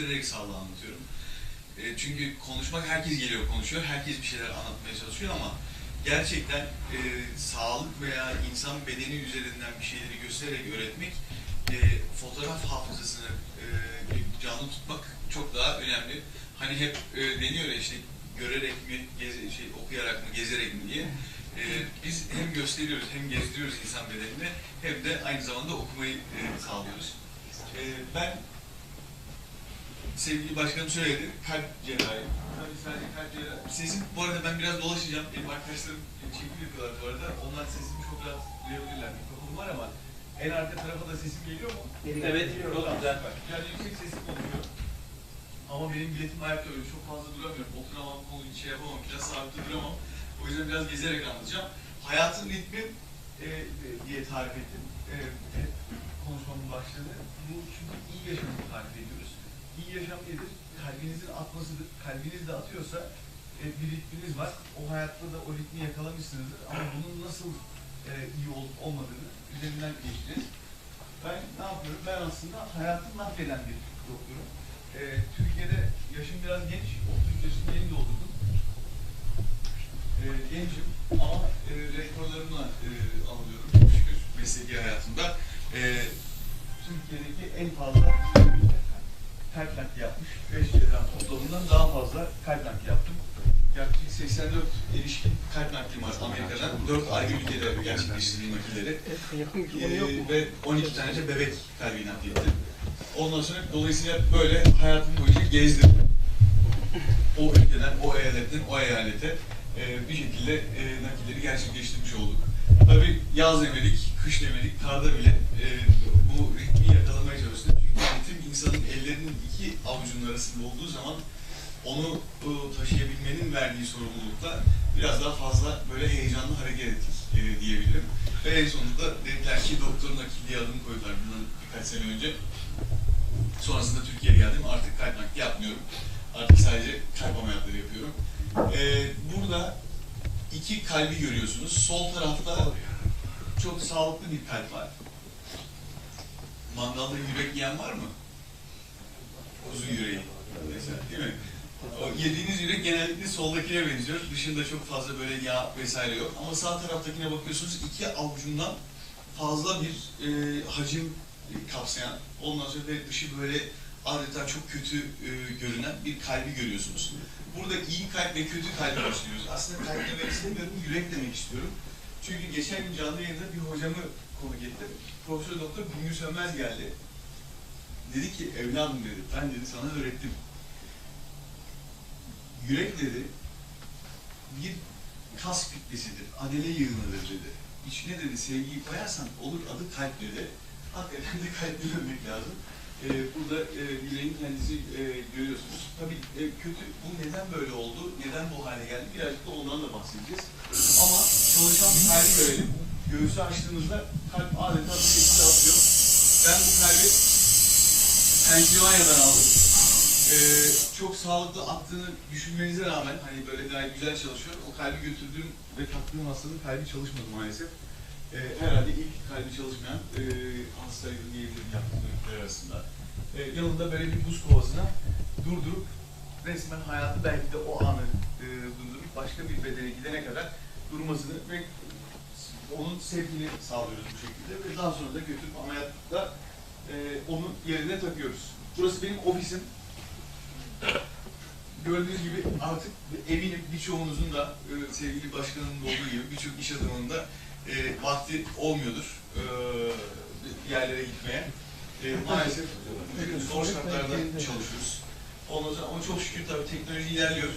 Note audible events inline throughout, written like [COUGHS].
göstererek sağlığı anlatıyorum. E, çünkü konuşmak herkes geliyor konuşuyor, herkes bir şeyler anlatmaya çalışıyor ama gerçekten e, sağlık veya insan bedeni üzerinden bir şeyleri göstererek öğretmek e, fotoğraf hafızasını e, canlı tutmak çok daha önemli. Hani hep e, deniyor ya işte görerek mi, geze, şey, okuyarak mı, gezerek mi diye. E, biz hem gösteriyoruz hem gezdiriyoruz insan bedenini hem de aynı zamanda okumayı e, sağlıyoruz. E, ben sevgili başkanım söyledi, kalp cerrahi. Tabii sadece kalp cerrahi. Sesim, bu arada ben biraz dolaşacağım. Benim arkadaşlarım çekim yapıyorlar bu arada. Onlar sesimi çok rahat duyabilirler. Mikrofon var ama en arka tarafa da sesim geliyor mu? Evet, çok güzel. Yani yüksek sesli konuşuyor. Ama benim biletim ayakta öyle çok fazla duramıyorum. Oturamam, kolu hiç şey yapamam, biraz sabit duramam. O yüzden biraz gezerek anlatacağım. Hayatın ritmi e, e, diye tarif ettim. E, e, konuşmamın başladı. Bu çünkü iyi yaşamı tarif ediyoruz. İyi yaşam nedir? Kalbinizin atmasıdır. Kalbiniz de atıyorsa e, bir ritminiz var. O hayatta da o ritmi yakalamışsınızdır. Ama bunun nasıl e, iyi olup olmadığını üzerinden geçeceğiz. Ben ne yapıyorum? Ben aslında hayatı mahveden bir doktorum. Ee, Türkiye'de yaşım biraz genç, 33 yaşında yeni doldurdum. Ee, gencim ama e, rekorlarımla e, anılıyorum. Çok şükür mesleki hayatımda. Ee, Türkiye'deki en fazla kalp nakli yapmış. 5 cerrah toplamından daha fazla kalp nakli yaptım. Yaklaşık 84 erişkin kalp naklim var Amerika'dan. 4 ayrı ülkede gerçekleştirdiğim nakilleri. Ee, ve 12 tane de bebek kalbi naklettim. Ondan sonra dolayısıyla böyle hayatım boyunca gezdim. O ülkeden, o eyaletten, o eyalete e, bir şekilde e, nakilleri gerçekleştirmiş olduk. Tabii yaz demedik, kış demedik, karda bile e, bu ritmi yakalamaya çalıştık. Çünkü ritim insanın ellerinin avucunun arasında olduğu zaman onu e, taşıyabilmenin verdiği sorumlulukla biraz daha fazla böyle heyecanlı hareket ettik e, diyebilirim. Ve en sonunda dediler ki doktorun nakilliği adını koydular bundan birkaç sene önce. Sonrasında Türkiye'ye geldim. Artık kalp nakli yapmıyorum. Artık sadece kalp ameliyatları yapıyorum. Ee, burada iki kalbi görüyorsunuz. Sol tarafta çok sağlıklı bir kalp var. Mangalda yürek yiyen var mı? Kuzu yüreği. Mesela değil mi? O yediğiniz yürek genellikle soldakine benziyor. Dışında çok fazla böyle yağ vesaire yok. Ama sağ taraftakine bakıyorsunuz iki avucundan fazla bir e, hacim kapsayan, ondan sonra ve dışı böyle adeta çok kötü e, görünen bir kalbi görüyorsunuz. Burada iyi kalp ve kötü kalbi başlıyoruz. Aslında kalp demek istemiyorum, yürek demek istiyorum. Çünkü geçen gün canlı yayında bir hocamı konuk ettim. Profesör Doktor Güngör Sönmez geldi. Dedi ki evladım dedi, ben dedi sana öğrettim. Yürek dedi, bir kas kütlesidir, adele yığınıdır dedi. İçine dedi sevgiyi koyarsan olur adı kalp dedi. Hakikaten de kalpli ölmek lazım. Ee, burada e, yüreğin kendisi e, görüyorsunuz. Tabii e, kötü, bu neden böyle oldu, neden bu hale geldi birazcık da ondan da bahsedeceğiz. Ama çalışan bir kalbi görelim. Göğsü açtığımızda kalp adeta bir şekilde atıyor. Ben bu kalbi Pensilvanya'dan aldım. Ee, çok sağlıklı attığını düşünmenize rağmen hani böyle gayet güzel çalışıyor. O kalbi götürdüğüm ve taktığım hastanın kalbi çalışmadı maalesef. Ee, herhalde ilk kalbi çalışmayan e, hastaydı diyebilirim yaptığım arasında. Ee, yanında böyle bir buz kovasına durdurup resmen hayatı belki de o anı e, durdurup başka bir bedene gidene kadar durmasını ve onun sevgini sağlıyoruz bu şekilde ve daha sonra da götürüp ameliyatta e, onu yerine takıyoruz. Burası benim ofisim. Gördüğünüz gibi artık eminim birçoğunuzun da e, sevgili başkanımın olduğu gibi birçok iş adamının da e, vakti olmuyordur e, yerlere gitmeye. E, maalesef zor şartlarda çalışıyoruz. Ondan sonra, ama çok şükür tabii teknoloji ilerliyor.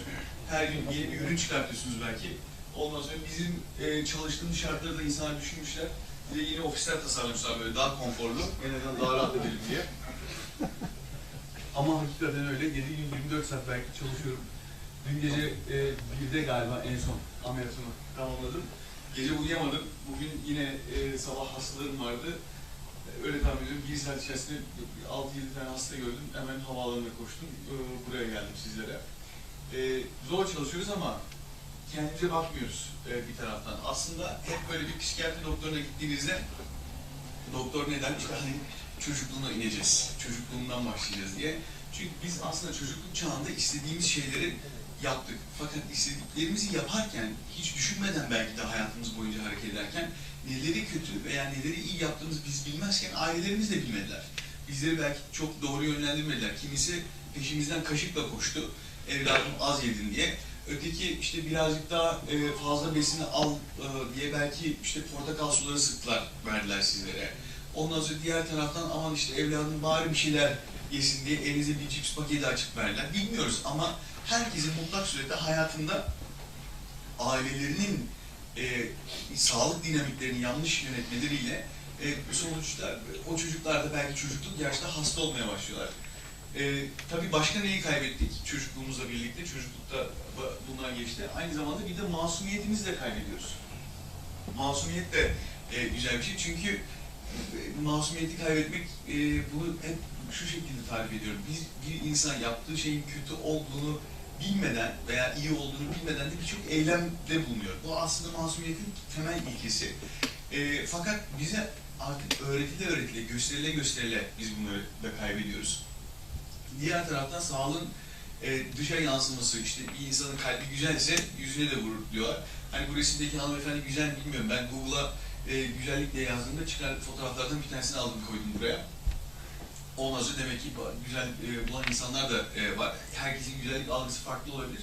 Her gün yeni bir ürün çıkartıyorsunuz belki. Ondan sonra bizim e, çalıştığımız şartları da insanlar düşünmüşler. Bir de yeni ofisler tasarlamışlar böyle daha konforlu, en azından daha rahat edelim diye. Ama hakikaten öyle. 7 gün 24 saat belki çalışıyorum. Dün gece e, birde galiba en son ameliyatımı tamamladım. Gece uyuyamadım. Bugün yine e, sabah hastalarım vardı. E, öyle tahmin ediyorum. Bir saat içerisinde 6-7 tane hasta gördüm. Hemen havaalanına koştum. E, buraya geldim sizlere. E, zor çalışıyoruz ama kendimize bakmıyoruz e, bir taraftan. Aslında hep böyle bir psikiyatri doktoruna gittiğinizde doktor neden? Hani çocukluğuna ineceğiz. Çocukluğundan başlayacağız diye. Çünkü biz aslında çocukluk çağında istediğimiz şeyleri yaptık. Fakat istediklerimizi yaparken, hiç düşünmeden belki de hayatımız boyunca hareket ederken neleri kötü veya neleri iyi yaptığımızı biz bilmezken ailelerimiz de bilmediler. Bizleri belki çok doğru yönlendirmediler. Kimisi peşimizden kaşıkla koştu, evladım az yedin diye. Öteki işte birazcık daha e, fazla besini al e, diye belki işte portakal suları sıktılar, verdiler sizlere. Ondan sonra diğer taraftan aman işte evladım bari bir şeyler yesin diye elinize bir cips paketi açıp verdiler. Bilmiyoruz ama herkesin mutlak surette hayatında ailelerinin e, sağlık dinamiklerini yanlış yönetmeleriyle e, sonuçta o çocuklar da belki çocukluk yaşta hasta olmaya başlıyorlar. E, tabii başka neyi kaybettik çocukluğumuzla birlikte? Çocuklukta bu- bundan geçti. Aynı zamanda bir de masumiyetimizi de kaybediyoruz. Masumiyet de e, güzel bir şey çünkü e, masumiyeti kaybetmek e, bunu hep şu şekilde tarif ediyorum. Biz bir insan yaptığı şeyin kötü olduğunu bilmeden veya iyi olduğunu bilmeden de birçok eylemde bulunuyor. Bu aslında masumiyetin temel ilkesi. E, fakat bize artık öğretile öğretile, gösterile gösterile biz bunları da kaybediyoruz. Diğer taraftan sağlığın e, dışa yansıması, işte bir insanın kalbi güzelse yüzüne de vurur diyorlar. Hani bu resimdeki hanımefendi güzel mi bilmiyorum. Ben Google'a e, güzellik diye yazdığımda çıkan fotoğraflardan bir tanesini aldım koydum buraya. Sonra demek ki güzel e, bulan insanlar da e, var. Herkesin güzellik algısı farklı olabilir.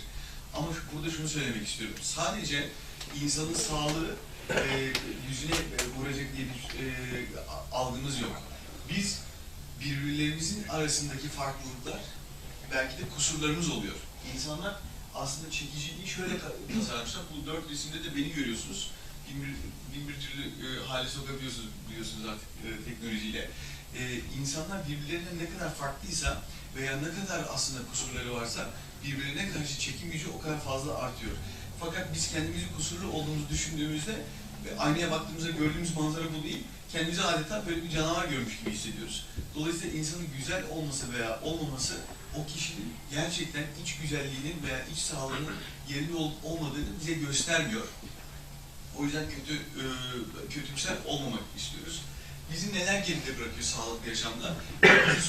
Ama şu- burada şunu söylemek istiyorum. Sadece insanın sağlığı e, yüzüne e, vuracak diye bir e, algımız yok. Biz birbirlerimizin arasındaki farklılıklar belki de kusurlarımız oluyor. İnsanlar aslında çekiciliği şöyle tasarlamışlar. Bu dört resimde de beni görüyorsunuz. Bin bir, bin bir türlü e, hale sokabiliyorsunuz biliyorsunuz artık e, teknolojiyle. E, insanlar birbirlerine ne kadar farklıysa veya ne kadar aslında kusurları varsa birbirine karşı çekim gücü o kadar fazla artıyor. Fakat biz kendimizi kusurlu olduğumuzu düşündüğümüzde aynaya baktığımızda gördüğümüz manzara bu değil. Kendimizi adeta böyle bir canavar görmüş gibi hissediyoruz. Dolayısıyla insanın güzel olması veya olmaması o kişinin gerçekten iç güzelliğinin veya iç sağlığının yerinde olup olmadığını bize göstermiyor. O yüzden kötü e, kötümser olmamak istiyoruz. Bizi neler geride bırakıyor sağlıklı yaşamda?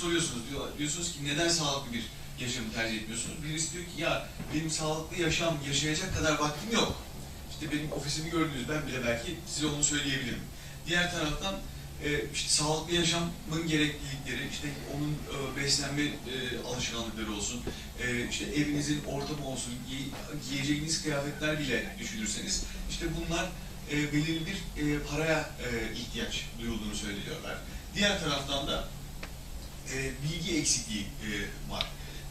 Soruyorsunuz, diyor, diyorsunuz ki neden sağlıklı bir yaşamı tercih etmiyorsunuz? Birisi diyor ki ya benim sağlıklı yaşam yaşayacak kadar vaktim yok. İşte benim ofisimi gördünüz, ben bile belki size onu söyleyebilirim. Diğer taraftan e, işte sağlıklı yaşamın gereklilikleri, işte onun e, beslenme e, alışkanlıkları olsun, işte evinizin ortamı olsun, giy- giyeceğiniz kıyafetler bile düşünürseniz, işte bunlar belirli bir paraya ihtiyaç duyulduğunu söylüyorlar. Diğer taraftan da bilgi eksikliği var.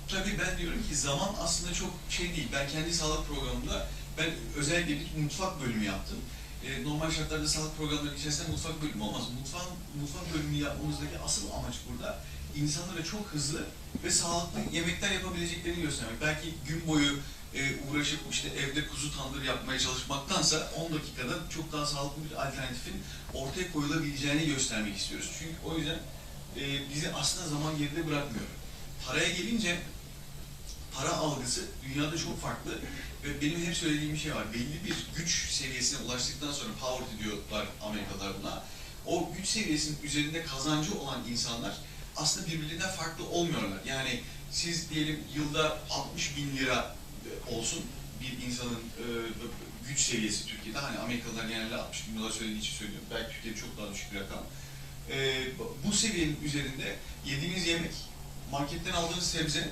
Tabii ben diyorum ki zaman aslında çok şey değil. Ben kendi sağlık programımda ben özellikle bir mutfak bölümü yaptım. E, normal şartlarda sağlık programları içerisinde mutfak bölümü olmaz. Mutfak, mutfak bölümü yapmamızdaki asıl amaç burada insanlara çok hızlı ve sağlıklı yemekler yapabileceklerini göstermek. Belki gün boyu e, uğraşıp işte evde kuzu tandır yapmaya çalışmaktansa 10 dakikada çok daha sağlıklı bir alternatifin ortaya koyulabileceğini göstermek istiyoruz. Çünkü o yüzden e, bizi aslında zaman geride bırakmıyor. Paraya gelince para algısı dünyada çok farklı ve benim hep söylediğim bir şey var. Belli bir güç seviyesine ulaştıktan sonra poverty diyorlar Amerikalılar buna. O güç seviyesinin üzerinde kazancı olan insanlar aslında birbirinden farklı olmuyorlar. Yani siz diyelim yılda 60 bin lira e, olsun bir insanın e, güç seviyesi Türkiye'de. Hani Amerikalılar genelde 60 bin dolar söylediği için söylüyorum. Belki Türkiye'de çok daha düşük bir rakam. E, bu seviyenin üzerinde yediğiniz yemek, marketten aldığınız sebze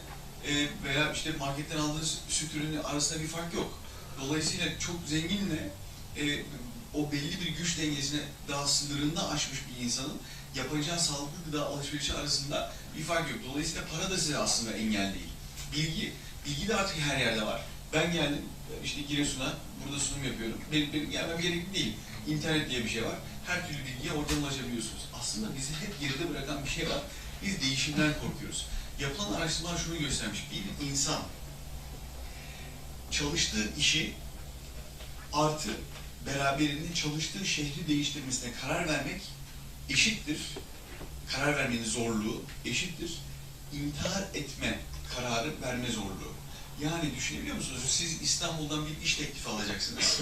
e, veya işte marketten aldığınız süt ürünü arasında bir fark yok. Dolayısıyla çok zenginle e, o belli bir güç dengesine daha sınırında aşmış bir insanın yapacağı sağlıklı gıda alışverişi arasında bir fark yok. Dolayısıyla para da size aslında engel değil. Bilgi, bilgi de artık her yerde var. Ben geldim işte Giresun'a, burada sunum yapıyorum. Benim, benim gelmem gerekli değil. İnternet diye bir şey var. Her türlü bilgiye oradan ulaşabiliyorsunuz. Aslında bizi hep geride bırakan bir şey var. Biz değişimden korkuyoruz. Yapılan araştırmalar şunu göstermiş. Bir insan çalıştığı işi artı beraberinde çalıştığı şehri değiştirmesine karar vermek eşittir. Karar vermenin zorluğu eşittir. intihar etme kararı verme zorluğu. Yani düşünebiliyor musunuz? Siz İstanbul'dan bir iş teklifi alacaksınız.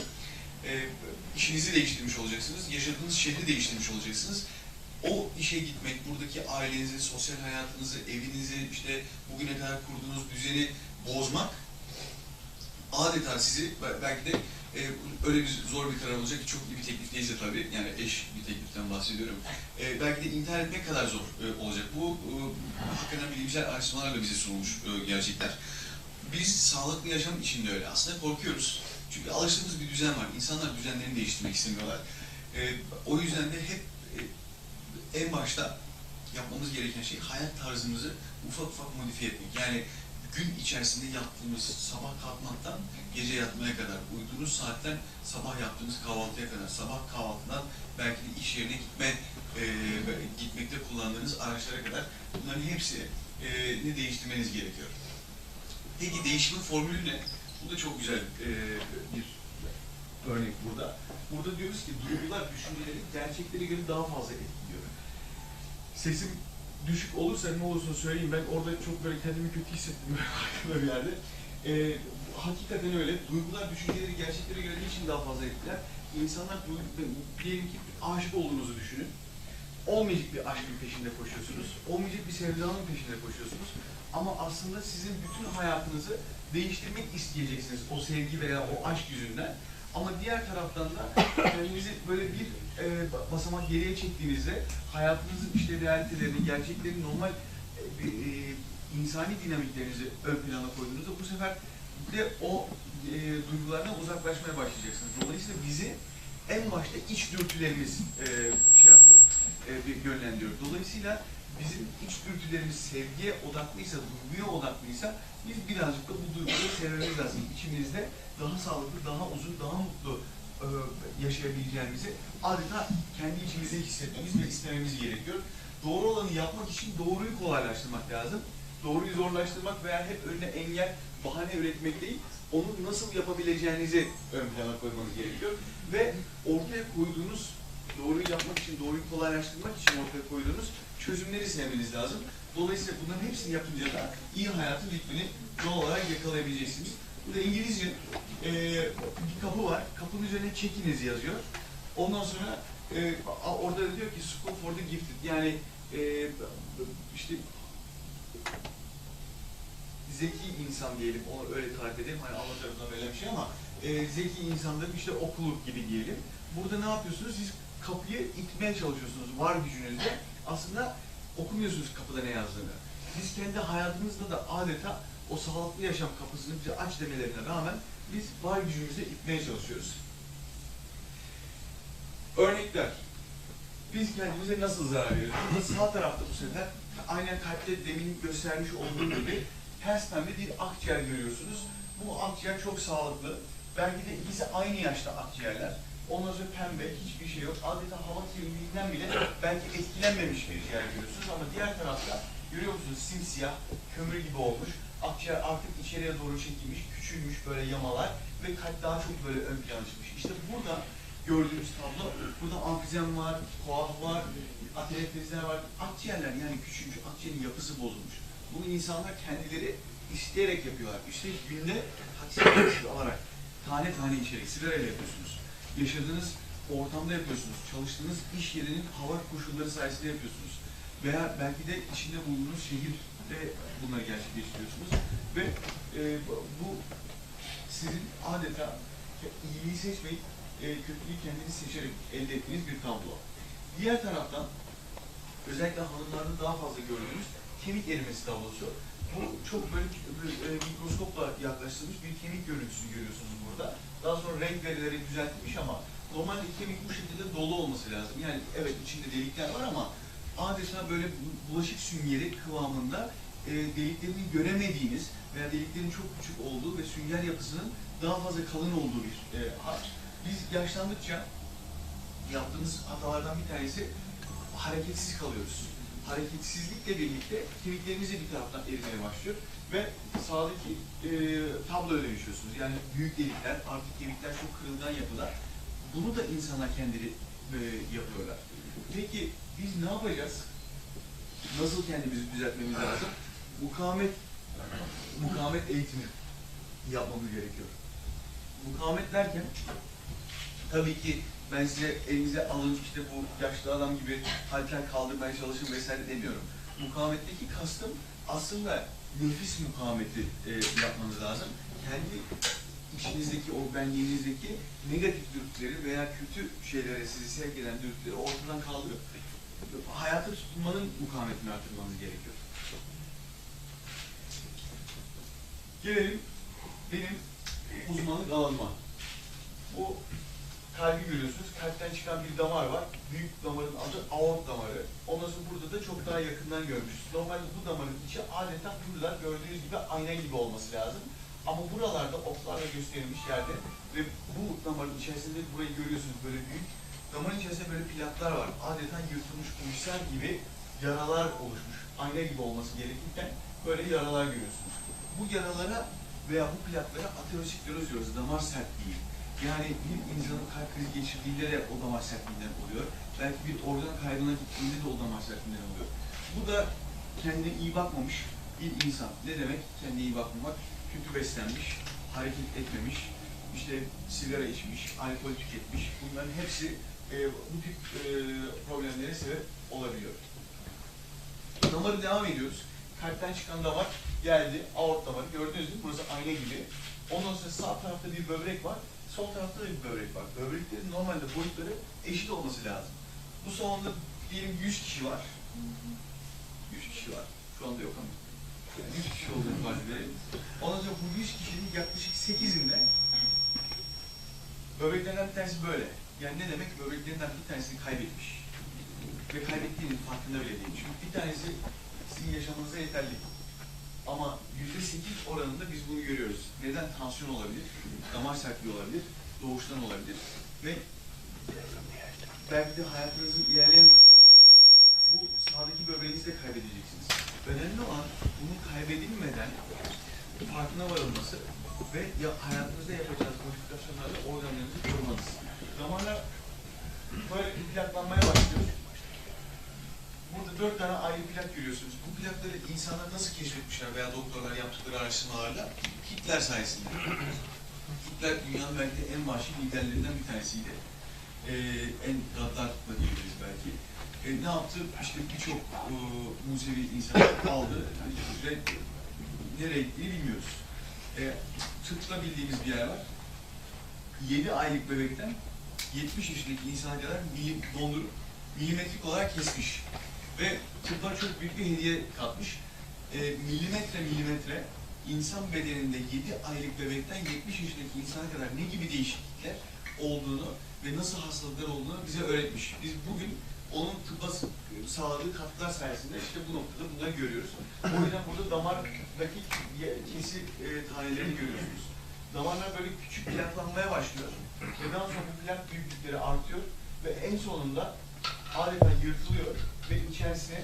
E, işinizi değiştirmiş olacaksınız. Yaşadığınız şehri değiştirmiş olacaksınız. O işe gitmek, buradaki ailenizi, sosyal hayatınızı, evinizi, işte bugüne kadar kurduğunuz düzeni bozmak adeta sizi be- belki de e, öyle bir zor bir karar olacak ki çok iyi bir teklif değilse tabii, yani eş bir tekliften bahsediyorum. E, belki de intihar etmek kadar zor e, olacak. Bu e, hakikaten bilimsel araştırmalarla bize sunulmuş e, gerçekler. Biz sağlıklı yaşam içinde öyle. Aslında korkuyoruz. Çünkü alıştığımız bir düzen var. İnsanlar düzenlerini değiştirmek istemiyorlar. E, o yüzden de hep en başta yapmamız gereken şey hayat tarzımızı ufak ufak modifiye etmek. Yani gün içerisinde yaptığımız sabah kalkmaktan gece yatmaya kadar, uyuduğunuz saatten sabah yaptığımız kahvaltıya kadar, sabah kahvaltıdan belki de iş yerine gitme e, gitmekte kullandığınız araçlara kadar bunların hepsi e, ne değiştirmeniz gerekiyor. Peki değişimin formülü ne? Bu da çok güzel e, bir örnek burada. Burada diyoruz ki duygular düşünceleri gerçeklere göre daha fazla etkiliyor. sesim düşük olursa ne olursa söyleyeyim ben orada çok böyle kendimi kötü hissettim böyle [LAUGHS] bir yerde. Ee, hakikaten öyle. Duygular düşünceleri gerçeklere göre niçin daha fazla etkiler? İnsanlar diyelim ki aşık olduğunuzu düşünün. Olmayacak bir aşkın peşinde koşuyorsunuz. Olmayacak bir sevdanın peşinde koşuyorsunuz. Ama aslında sizin bütün hayatınızı değiştirmek isteyeceksiniz o sevgi veya o aşk yüzünden. Ama diğer taraftan da kendinizi böyle bir e, basamak geriye çektiğinizde hayatınızın işte realitelerini, gerçeklerini, normal e, e, insani dinamiklerinizi ön plana koyduğunuzda bu sefer de o e, duygulardan uzaklaşmaya başlayacaksınız. Dolayısıyla bizi en başta iç dürtülerimiz e, e, yönlendiriyor. Dolayısıyla bizim iç dürtülerimiz sevgiye odaklıysa, duyguya odaklıysa biz birazcık da bu duyguları sevmemiz lazım. İçimizde daha sağlıklı, daha uzun, daha mutlu e, yaşayabileceğimizi adeta kendi içimizde hissetmemiz ve istememiz gerekiyor. Doğru olanı yapmak için doğruyu kolaylaştırmak lazım. Doğruyu zorlaştırmak veya hep önüne engel, bahane üretmek değil, onu nasıl yapabileceğinizi ön plana koymanız gerekiyor. Ve ortaya koyduğunuz, doğruyu yapmak için, doğruyu kolaylaştırmak için ortaya koyduğunuz çözümleri sevmeniz lazım. Dolayısıyla bunların hepsini yapınca da iyi hayatın ritmini doğal olarak yakalayabileceksiniz. Burada İngilizce e, bir kapı var. Kapının üzerine çekiniz yazıyor. Ondan sonra e, orada da diyor ki School for the Gifted. Yani e, işte zeki insan diyelim, onu öyle tarif edelim. Hani Allah tarafından böyle bir şey ama e, zeki insanların işte okulu gibi diyelim. Burada ne yapıyorsunuz? Siz kapıyı itmeye çalışıyorsunuz var gücünüzle. Aslında okumuyorsunuz kapıda ne yazdığını. Biz kendi hayatımızda da adeta o sağlıklı yaşam kapısını bize aç demelerine rağmen biz var gücümüzle itmeye çalışıyoruz. Örnekler. Biz kendimize nasıl zarar veriyoruz? Sağ tarafta bu sefer aynen kalpte demin göstermiş olduğum gibi ters pembe bir akciğer görüyorsunuz. Bu akciğer çok sağlıklı. Belki de ikisi aynı yaşta akciğerler. Ondan sonra pembe, hiçbir şey yok. Adeta hava kirliliğinden bile belki etkilenmemiş bir ciğer görüyorsunuz ama diğer tarafta görüyor musunuz simsiyah, kömür gibi olmuş. Akciğer artık içeriye doğru çekilmiş, küçülmüş böyle yamalar ve kalp daha çok böyle ön plana çıkmış. İşte burada gördüğünüz tablo, burada amfizem var, koaf var, atelektarizler var. Akciğerler yani küçülmüş, akciğerin yapısı bozulmuş. Bunu insanlar kendileri isteyerek yapıyorlar. Üstelik günde haksız alarak tane tane içerek sigarayla yapıyorsunuz. Yaşadığınız ortamda yapıyorsunuz. Çalıştığınız iş yerinin hava koşulları sayesinde yapıyorsunuz. Veya belki de içinde bulunduğunuz şehirde bunları gerçekleştiriyorsunuz. Ve e, bu- sizin adeta iyiliği seçmeyip e, kötülüğü kendiniz seçerek elde ettiğiniz bir tablo. Diğer taraftan özellikle hanımlarda daha fazla gördüğümüz kemik erimesi tablosu. Bu çok böyle bir, e, mikroskopla yaklaştırılmış bir kemik görüntüsünü görüyorsunuz burada. Daha sonra renk verileri düzeltilmiş ama normalde kemik bu şekilde dolu olması lazım. Yani evet içinde delikler var ama adeta böyle bu- bulaşık süngeri kıvamında e, deliklerini göremediğiniz veya deliklerin çok küçük olduğu ve sünger yapısının daha fazla kalın olduğu bir e, harç. Biz yaşlandıkça yaptığımız hatalardan bir tanesi hareketsiz kalıyoruz. Hareketsizlikle birlikte kemiklerimiz de bir taraftan erimeye başlıyor ve sağdaki e, tabloya dönüşüyorsunuz. Yani büyük delikler, artık kemikler çok kırılgan yapıda. Bunu da insanlar kendileri e, yapıyorlar. Peki biz ne yapacağız? Nasıl kendimizi düzeltmemiz lazım? Mukavemet, mukavemet eğitimi yapmamız gerekiyor. Mukavemet derken Tabii ki ben size elinize alın işte bu yaşlı adam gibi halter kaldırmaya çalışın vesaire demiyorum. Mukavemetteki kastım aslında nefis mukavemeti e, yapmanız lazım. Kendi içinizdeki, o benliğinizdeki negatif dürtüleri veya kötü şeylere sizi sevk eden dürtüleri ortadan kaldırıp hayata tutunmanın mukavemetini artırmanız gerekiyor. Gelelim benim uzmanlık alanıma. Bu kalbi görüyorsunuz. Kalpten çıkan bir damar var. Büyük damarın adı aort damarı. Ondan sonra burada da çok daha yakından görmüşüz. Normalde bu damarın içi adeta burada gördüğünüz gibi ayna gibi olması lazım. Ama buralarda oklarla gösterilmiş yerde ve bu damarın içerisinde burayı görüyorsunuz böyle büyük. Damarın içerisinde böyle plaklar var. Adeta yırtılmış kuşlar gibi yaralar oluşmuş. Ayna gibi olması gerekirken böyle yaralar görüyorsunuz. Bu yaralara veya bu plaklara ateroskleroz diyoruz, damar sertliği. Yani bir insanın kalp krizi geçirdiğinde de o damar sertliğinden oluyor. Belki bir organ kaybına gittiğinde de o damar sertliğinden oluyor. Bu da kendine iyi bakmamış bir insan. Ne demek kendine iyi bakmamak? Kötü beslenmiş, hareket etmemiş, işte sigara içmiş, alkol tüketmiş. Bunların hepsi e, bu tip e, problemlere sebep olabiliyor. Damarı devam ediyoruz. Kalpten çıkan damar geldi, aort damarı. Gördünüz mü? Burası ayna gibi. Ondan sonra sağ tarafta bir böbrek var, sol tarafta da bir böbrek var. Böbreklerin normalde boyutları eşit olması lazım. Bu salonda diyelim 100 kişi var. 100 kişi var. Şu anda yok ama. Yani 100 kişi olduğunu farz edelim. Ondan sonra bu 100 kişinin yaklaşık 8'inde böbreklerinden bir tanesi böyle. Yani ne demek? Böbreklerinden bir tanesini kaybetmiş. Ve kaybettiğinin farkında bile değil. Çünkü bir tanesi sizin yaşamanıza yeterli. Ama yüzde sekiz oranında biz bunu görüyoruz. Neden? Tansiyon olabilir, damar sertliği olabilir, doğuştan olabilir ve belki de hayatınızın ilerleyen zamanlarında bu sağdaki böbreğinizi de kaybedeceksiniz. Önemli olan bunun kaybedilmeden farkına varılması ve ya hayatınızda yapacağınız modifikasyonlarla organlarınızı korumanız. Damarlar böyle plaklanmaya başlıyor. Burada dört tane ayrı plak görüyorsunuz. Bu plakları insanlar nasıl keşfetmişler veya doktorlar yaptıkları araştırmalarla? Hitler sayesinde. Hitler dünyanın belki en vahşi liderlerinden bir tanesiydi. Ee, en gaddar da diyebiliriz belki. Ee, ne yaptı? İşte birçok e, Musevi insanı aldı ve nereye gittiğini bilmiyoruz. Ee, tıpta bildiğimiz bir yer var. 7 aylık bebekten 70 yaşındaki insana kadar milim dondurup milimetrik olarak kesmiş. Ve tıbba çok büyük bir hediye katmış. E, milimetre milimetre insan bedeninde 7 aylık bebekten 70 yaşındaki insana kadar ne gibi değişiklikler olduğunu ve nasıl hastalıklar olduğunu bize öğretmiş. Biz bugün onun tıbba sağladığı katkılar sayesinde işte bu noktada bunları görüyoruz. O yüzden burada damardaki kesi e, tanelerini görüyorsunuz. Damarlar böyle küçük plaklanmaya başlıyor. Ve daha sonra bu plak büyüklükleri artıyor ve en sonunda adeta yırtılıyor ve içerisine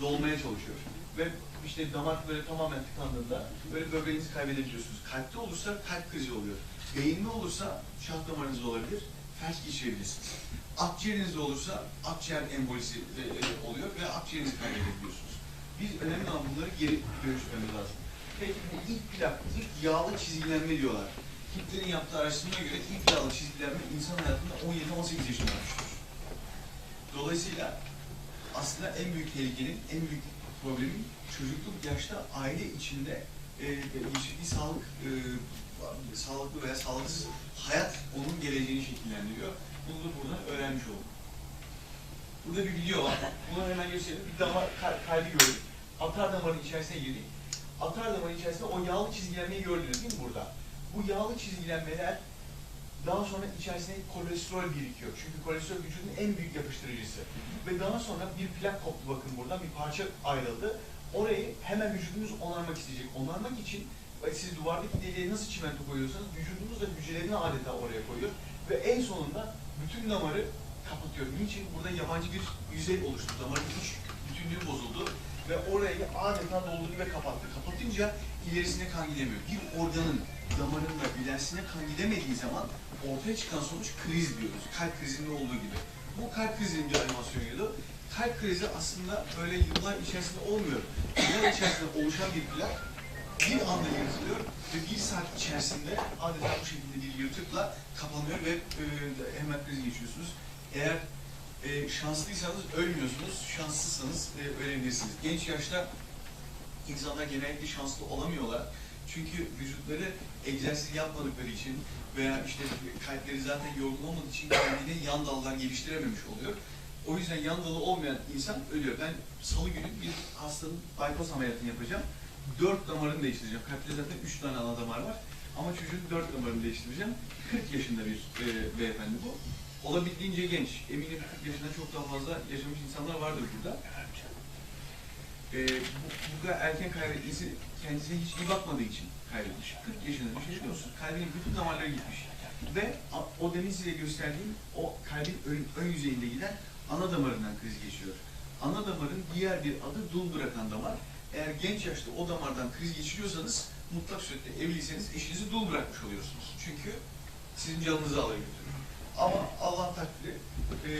dolmaya çalışıyor. Ve işte damak böyle tamamen tıkandığında böyle böbreğinizi kaybedebiliyorsunuz. Kalpte olursa kalp krizi oluyor. Beyinde olursa şah damarınızda olabilir, felç geçirebilirsiniz. Akciğerinizde olursa akciğer embolisi e, e, oluyor ve akciğerinizi kaybedebiliyorsunuz. Biz önemli olan bunları geri dönüştürmemiz lazım. Peki bu ilk plak, ilk yağlı çizgilenme diyorlar. Hitler'in yaptığı araştırmaya göre ilk yağlı çizgilenme insan hayatında 17-18 yaşında olmuştur. Dolayısıyla aslında en büyük tehlikenin, en büyük problemin çocukluk yaşta aile içinde e, geçirdiği sağlık, e, sağlıklı veya sağlıksız hayat onun geleceğini şekillendiriyor. Bunu da buradan öğrenmiş olduk. Burada bir video var. Bunu hemen gösterelim. Bir damar kal- kalbi gördük. Atar damarın içerisine girdik. Atar damarın içerisinde o yağlı çizgilenmeyi gördünüz değil mi burada? Bu yağlı çizgilenmeler daha sonra içerisine kolesterol birikiyor. Çünkü kolesterol vücudun en büyük yapıştırıcısı. Ve daha sonra bir plak koptu bakın buradan bir parça ayrıldı. Orayı hemen vücudunuz onarmak isteyecek. Onarmak için e, siz duvardaki deliğe nasıl çimento koyuyorsanız vücudunuz da hücrelerini adeta oraya koyuyor. Ve en sonunda bütün damarı kapatıyor. Niçin? Burada yabancı bir yüzey oluştu. Damarın iç bütünlüğü bozuldu. Ve orayı adeta doldurdu ve kapattı. Kapatınca ilerisine kan gidemiyor. Bir organın damarında ilerisine kan gidemediği zaman ortaya çıkan sonuç kriz diyoruz. Kalp krizinde olduğu gibi. Bu kalp krizinin bir animasyonuydu. Kalp krizi aslında böyle yıllar içerisinde olmuyor. Yıllar içerisinde oluşan bir plak bir anda yırtılıyor ve bir saat içerisinde adeta bu şekilde bir yırtıkla kapanıyor ve e, hemen kriz geçiyorsunuz. Eğer e, şanslıysanız ölmüyorsunuz, şanssızsanız e, ölebilirsiniz. Genç yaşta insanlar genellikle şanslı olamıyorlar. Çünkü vücutları egzersiz yapmadıkları için veya işte kalpleri zaten yorgun olmadığı için kendine yan dallar geliştirememiş oluyor. O yüzden yan dalı olmayan insan ölüyor. Ben salı günü bir hastanın bypass ameliyatını yapacağım. Dört damarını değiştireceğim. Kalpte zaten üç tane ana damar var. Ama çocuğun dört damarını değiştireceğim. 40 yaşında bir e, beyefendi bu. Olabildiğince genç. Eminim 40 yaşından çok daha fazla yaşamış insanlar vardır burada. E, bu, bu kadar erken kaybetmesi kendisine hiç iyi bakmadığı için kaybetmiş. 40 yaşında düşünebiliyor musunuz? Kalbinin bütün damarları gitmiş. Ve o demin size gösterdiğim o kalbin ön, ön yüzeyinde giden ana damarından kriz geçiyor. Ana damarın diğer bir adı dul bırakan damar. Eğer genç yaşta o damardan kriz geçiriyorsanız mutlak surette evliyseniz eşinizi dul bırakmış oluyorsunuz. Çünkü sizin canınızı alır götürür. Ama Allah takdiri e,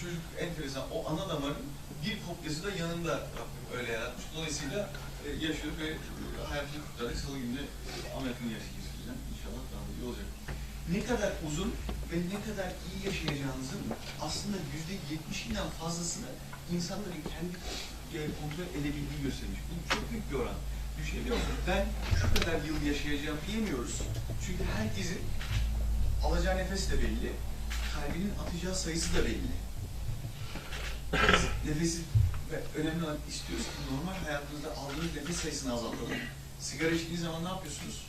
çocuk enteresan o ana damarın bir kopyası da yanında Rabbim öyle yaratmış. Dolayısıyla e, yaşıyor ve hayatını kurtardık. Salı günü e, ameliyatını gerçekleştireceğim. İnşallah daha da iyi olacak. Ne kadar uzun ve ne kadar iyi yaşayacağınızın aslında yüzde yetmişinden fazlasını insanların kendi e, kontrol edebildiği göstermiş. Bu çok büyük bir oran. Düşünebiliyor musunuz? Ben şu kadar yıl yaşayacağım diyemiyoruz. Çünkü herkesin alacağı nefes de belli, kalbinin atacağı sayısı da belli. Biz nefesi ve önemli olan istiyoruz normal hayatınızda aldığınız nefes sayısını azaltalım. Sigara içtiğiniz zaman ne yapıyorsunuz?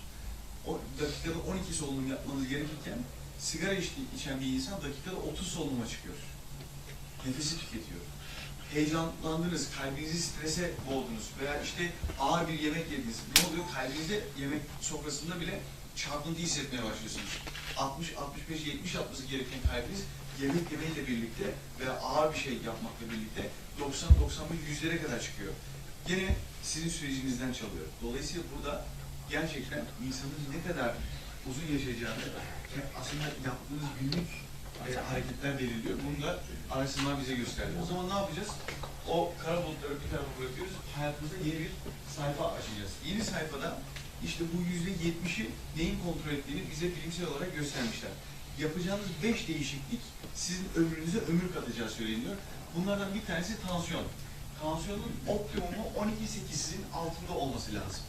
O dakikada 12 solunum yapmanız gerekirken sigara içti, içen bir insan dakikada 30 solunuma çıkıyor. Nefesi tüketiyor. Heyecanlandınız, kalbinizi strese boğdunuz veya işte ağır bir yemek yediniz. Ne oluyor? Kalbinizde yemek sofrasında bile çarpıntı hissetmeye başlıyorsunuz. 60, 65, 70 atması gereken kalbiniz yemek yemeyle birlikte veya ağır bir şey yapmakla birlikte 90, 91, yüzlere kadar çıkıyor. Gene sizin sürecinizden çalıyor. Dolayısıyla burada gerçekten insanın ne kadar uzun yaşayacağını aslında yaptığınız günlük e, hareketler belirliyor. Bunu da araştırma bize gösterdi. O zaman ne yapacağız? O kara bulutları bir tarafa bırakıyoruz. Hayatımızda yeni bir sayfa açacağız. Yeni sayfada işte bu yüzde yetmişi neyin kontrol ettiğini bize bilimsel olarak göstermişler. Yapacağınız beş değişiklik sizin ömrünüze ömür katacağı söyleniyor. Bunlardan bir tanesi tansiyon. Tansiyonun optimumu 12-8'in altında olması lazım.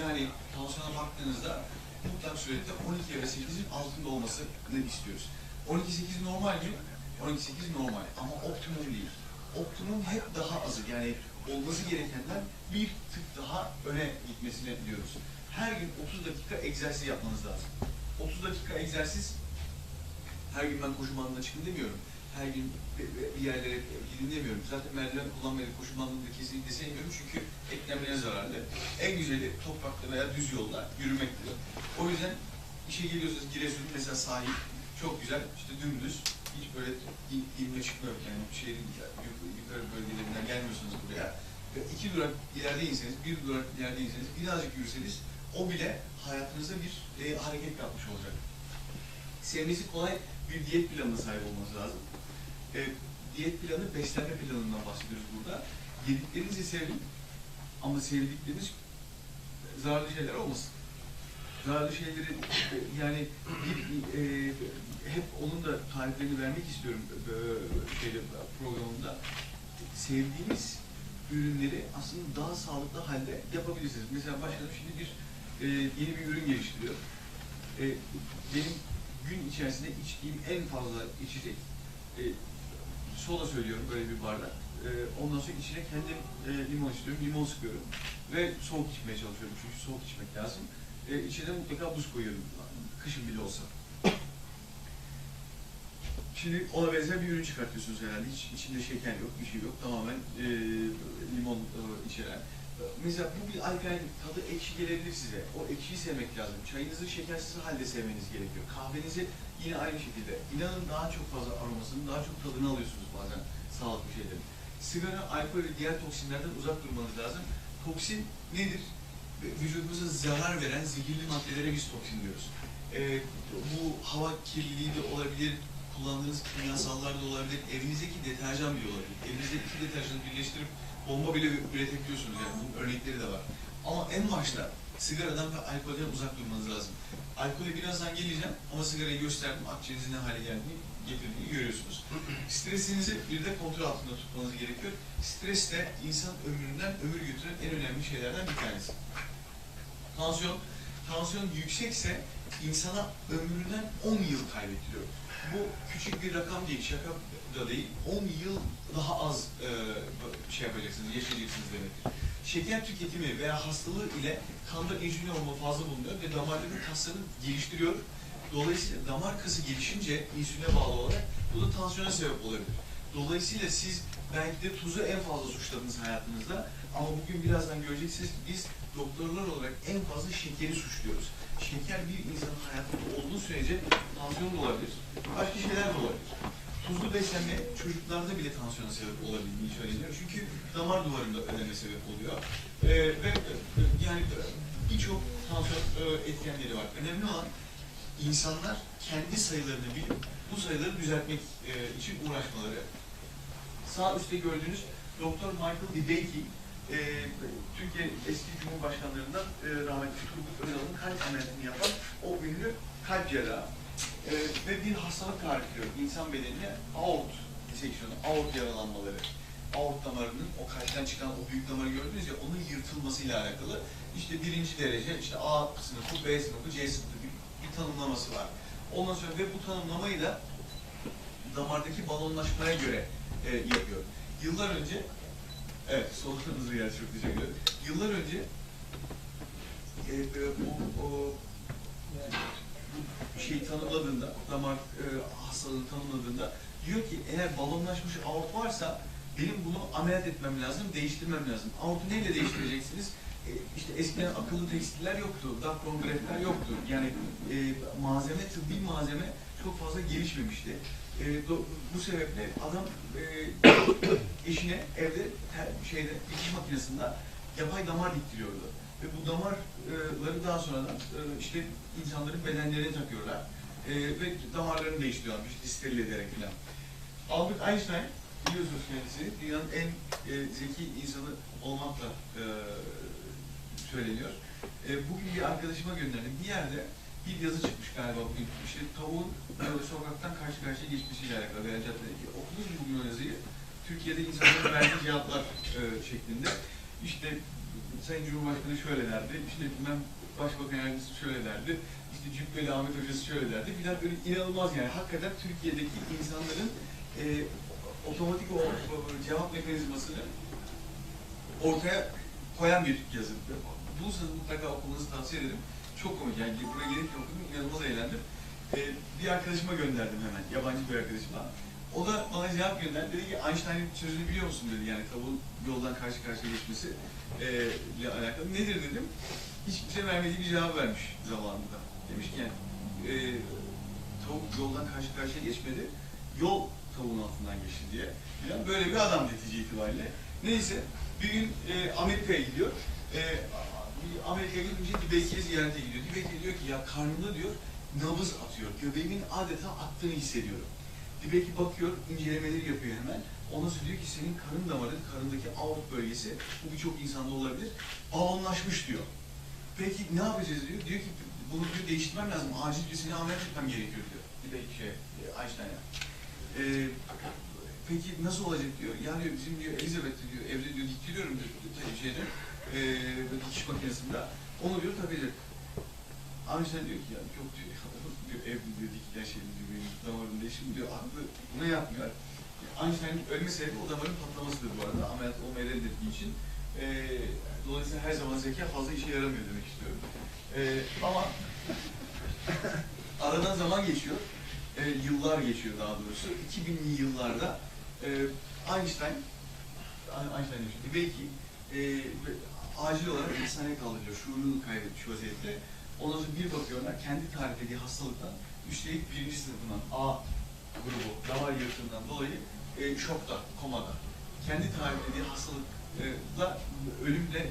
Yani tansiyona baktığınızda mutlak surette 12 ve 8'in altında olmasını istiyoruz. 12-8 normal mi? 12-8 normal ama optimum değil. Optimum hep daha azı yani olması gerekenden bir tık daha öne gitmesine diyoruz. Her gün 30 dakika egzersiz yapmanız lazım. 30 dakika egzersiz her gün ben koşu bandına çıkın demiyorum. Her gün bir yerlere gidin demiyorum. Zaten merdiven kullanmayı koşu bandında kesinlikle sevmiyorum çünkü eklemlere zararlı. En güzeli toprakta veya düz yolda yürümektir. O yüzden işe geliyorsanız Giresun mesela sahil çok güzel işte dümdüz hiç böyle in- inme çıkma yok yani şehrin yuk- yukarı bölgelerinden gelmiyorsunuz buraya. İki durak ileride inseniz, bir durak ileride inseniz, birazcık yürüseniz o bile hayatınızda bir e, hareket katmış olacak. Sevmesi kolay bir diyet planına sahip olması lazım. E, diyet planı beslenme planından bahsediyoruz burada. Yediklerinizi sevin ama sevdikleriniz zararlı şeyler olmasın. Zararlı şeyleri e, yani bir, e, hep onun da tariflerini vermek istiyorum e, şeyde, programımda. Sevdiğiniz ürünleri aslında daha sağlıklı halde yapabilirsiniz. Mesela başkanım şimdi bir e, yeni bir ürün geliştiriyor. E, benim gün içerisinde içtiğim en fazla içecek e, soda söylüyorum böyle bir bardak. E, ondan sonra içine kendim e, limon istiyorum, limon sıkıyorum ve soğuk içmeye çalışıyorum çünkü soğuk içmek lazım. E, içine mutlaka buz koyuyorum, kışın bile olsa. Şimdi ona benzer bir ürün çıkartıyorsunuz herhalde. Hiç içinde şeker yok, bir şey yok. Tamamen e, limon e, içeren. Mesela bu bir alkalin tadı ekşi gelebilir size. O ekşiyi sevmek lazım. Çayınızı şekersiz halde sevmeniz gerekiyor. Kahvenizi yine aynı şekilde. İnanın daha çok fazla aromasını, daha çok tadını alıyorsunuz bazen sağlıklı şeylerin. Sigara, alkol ve diğer toksinlerden uzak durmanız lazım. Toksin nedir? Vücudumuza zarar veren zehirli maddelere biz toksin diyoruz. E, bu hava kirliliği de olabilir, kullandığınız kimyasallar da olabilir, evinizdeki deterjan bile olabilir. Evinizde iki deterjanı birleştirip bomba bile üretebiliyorsunuz yani bunun örnekleri de var. Ama en başta sigaradan ve alkolden uzak durmanız lazım. Alkole birazdan geleceğim ama sigarayı gösterdim. Akciğerinizin ne hale geldiğini getirdiğini görüyorsunuz. Stresinizi bir de kontrol altında tutmanız gerekiyor. Stres de insan ömründen ömür götüren en önemli şeylerden bir tanesi. Tansiyon, tansiyon yüksekse insana ömründen 10 yıl kaybettiriyor. Bu küçük bir rakam değil, şaka da değil. 10 yıl daha az e, şey yapacaksınız, yaşayacaksınız demektir. Şeker tüketimi veya hastalığı ile kanda insülin hormonu fazla bulunuyor ve damarların kaslarını geliştiriyor. Dolayısıyla damar kası gelişince insüline bağlı olarak bu da tansiyona sebep olabilir. Dolayısıyla siz belki de tuzu en fazla suçladınız hayatınızda ama bugün birazdan göreceksiniz ki biz doktorlar olarak en fazla şekeri suçluyoruz. Şeker bir insanın hayatında olduğu sürece tansiyon da olabilir, başka şeyler de olabilir. Tuzlu beslenme çocuklarda bile tansiyona sebep olabildiğini söyleniyor. Çünkü damar duvarında ödeme sebep oluyor. Ee, ve e, yani e, birçok tansiyon e, etkenleri var. Önemli olan insanlar kendi sayılarını bilip bu sayıları düzeltmek için uğraşmaları. Sağ üstte gördüğünüz Dr. Michael DeBakey, e, Türkiye eski Cumhurbaşkanlarından e, rahmetli Turgut Özal'ın kalp ameliyatını yapan o ünlü kalp cerrahı. E, ve bir hastalık tarifliyor insan bedenine aort diseksiyonu, aort yaralanmaları. Aort damarının o kalpten çıkan o büyük damarı gördünüz ya onun yırtılmasıyla alakalı. İşte birinci derece, işte A sınıfı, B sınıfı, C sınıfı bir, bir tanımlaması var. Ondan sonra ve bu tanımlamayı da damardaki balonlaşmaya göre e, yapıyor. Yıllar önce, evet sorularınızı geldi çok teşekkür ederim. Yıllar önce e, e, o, o bu şeyi tanımladığında, damar e, hastalığını tanımladığında diyor ki eğer balonlaşmış aort varsa benim bunu ameliyat etmem lazım, değiştirmem lazım. Aortu neyle değiştireceksiniz? E, işte eskiden akıllı tekstiller yoktu, dakrografler yoktu. Yani e, malzeme, tıbbi malzeme çok fazla gelişmemişti. E, do- bu sebeple adam e, [COUGHS] eşine evde ter- şeyde dikiş makinesinde yapay damar diktiriyordu. Ve bu damarları daha sonradan e, işte insanların bedenlerine takıyorlar. E, ve damarlarını değiştiriyorlar, işte steril ederek falan. Albert Einstein, biliyorsunuz kendisi, dünyanın en e, zeki insanı olmakla e, söyleniyor. E, bugün bir arkadaşıma gönderdim. Bir yerde bir yazı çıkmış galiba bugün. İşte tavuğun sokaktan karşı karşıya geçmesiyle alakalı veya caddedeki. Okudunuz mu bugün o yazıyı? Türkiye'de insanların [LAUGHS] verdiği cevaplar e, şeklinde. İşte Sayın Cumhurbaşkanı şöyle derdi, işte bilmem Başbakan Yardımcısı şöyle derdi, işte Cübbeli Ahmet Hocası şöyle derdi filan böyle inanılmaz yani. Hakikaten Türkiye'deki insanların e, otomatik o, o cevap mekanizmasını ortaya koyan bir yazı. Bulursanız mutlaka okumanızı tavsiye ederim. Çok komik yani buraya gelirken okudum inanılmaz eğlendim. Ee, bir arkadaşıma gönderdim hemen, yabancı bir arkadaşıma. O da bana cevap gönderdi. Dedi ki Einstein'ın sözünü biliyor musun dedi yani tavuğun yoldan karşı karşıya geçmesi e, ile alakalı. Nedir dedim. Hiç kimse vermediği bir cevap vermiş zamanında. Demiş ki yani e, tavuk yoldan karşı karşıya geçmedi. Yol tavuğun altından geçti diye. Yani böyle bir adam netice itibariyle. Neyse bir gün e, Amerika'ya gidiyor. E, Amerika'ya gidince Dibekir'i ziyarete gidiyor. Dibekir diyor ki ya karnımda diyor nabız atıyor. Göbeğimin adeta attığını hissediyorum. Dibekir bakıyor, incelemeleri yapıyor hemen. Ondan sonra diyor ki senin karın damarın, karındaki aort bölgesi, bu birçok insanda olabilir, balonlaşmış diyor. Peki ne yapacağız diyor. Diyor ki bunu diyor değiştirmem lazım. Acil bir seni ameliyat etmem gerekiyor diyor. Dibekir şey, Einstein'a. Ee, peki nasıl olacak diyor. Ya diyor bizim diyor Elizabeth diyor evde diyor diktiriyorum diyor şeyde e, dikiş makinesinde. Onu diyor takacak. Einstein diyor ki ya yok diyor, [LAUGHS] diyor evde diyor dikilen şey diyor benim damarımda işim diyor aklı bunu yapmıyor. Einstein'ın ölme sebebi o damarın patlamasıdır bu arada ameliyat olmayı reddettiği için. E, dolayısıyla her zaman zeka fazla işe yaramıyor demek istiyorum. E, ama [LAUGHS] aradan zaman geçiyor. E, yıllar geçiyor daha doğrusu. 2000'li yıllarda e, Einstein Einstein demiştim. Belki e, acil olarak hastaneye kaldırılıyor. Şuurunu kaybetmiş vaziyette. Ondan sonra bir bakıyorlar kendi tarif ettiği hastalıktan üstelik birinci sınıfından A grubu damar yırtığından dolayı e, şokta, komada. Kendi tarif ettiği hastalıkla ölümle